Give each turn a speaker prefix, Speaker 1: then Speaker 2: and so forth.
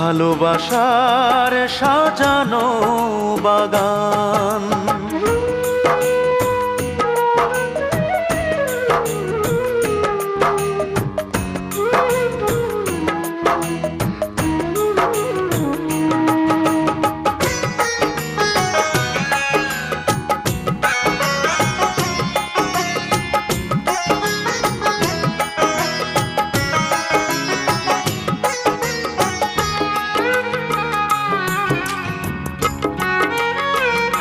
Speaker 1: ভালোবাসার সাজানো বাগান।